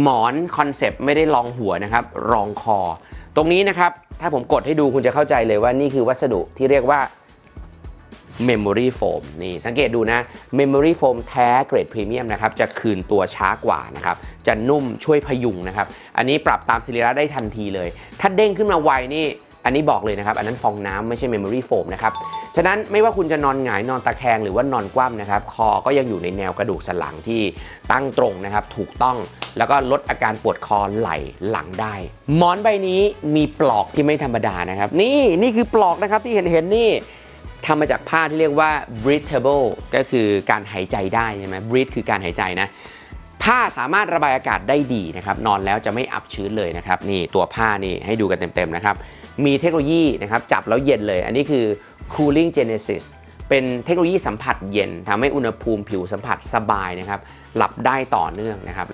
หมอนคอนเซปต์ไม่ได้รองหัวนะครับ รองคอ ตรงนี้นะครับ ถ้าผมกดให้ดูคุณจะเข้าใจเลยว่านี่คือวัสดุที่เรียกว่า Memory Foam นี่สังเกตดูนะ Memory Foam แท้เกรดพรีเมียมนะครับ จะคืนตัวช้ากว่านะครับ จะนุ่มช่วยพยุงนะครับ อันนี้ปรับตามสิริระได้ทันทีเลย ถ้าเด้งขึ้นมาไวนี่ อันนี้บอกเลยนะครับ อันนั้นฟองน้ำไม่ใช่ Memory Foam นะครับ ฉะนั้นไม่ว่าคุณจะนอนหงายนอนตะแคงหรือว่านอนคว่ำนะครับ คอก็ยังอยู่ในแนวกระดูกสันหลังที่ตั้งตรงนะครับ ถูกต้องแล้วก็ลดอาการปวดคอไหล่หลังได้ หมอนใบนี้มีปลอกที่ไม่ธรรมดานะครับ นี่นี่คือปลอกนะครับที่เห็นเห็นนี่ทำมาจากผ้าที่เรียกว่า breathable ก็คือการหายใจได้ใช่ไหม breathe คือการหายใจนะผ้าสามารถระบายอากาศได้ดีนะครับ นอนแล้วจะไม่อับชื้นเลยนะครับ นี่ตัวผ้านี่ให้ดูกันเต็มๆนะครับ มีเทคโนโลยีนะครับจับแล้วเย็นเลย อันนี้คือ cooling genesis เป็นเทคโนโลยีสัมผัสเย็นทำให้อุณหภูมิผิวสัมผัสสบายนะครับหลับได้ต่อเนื่องนะครับ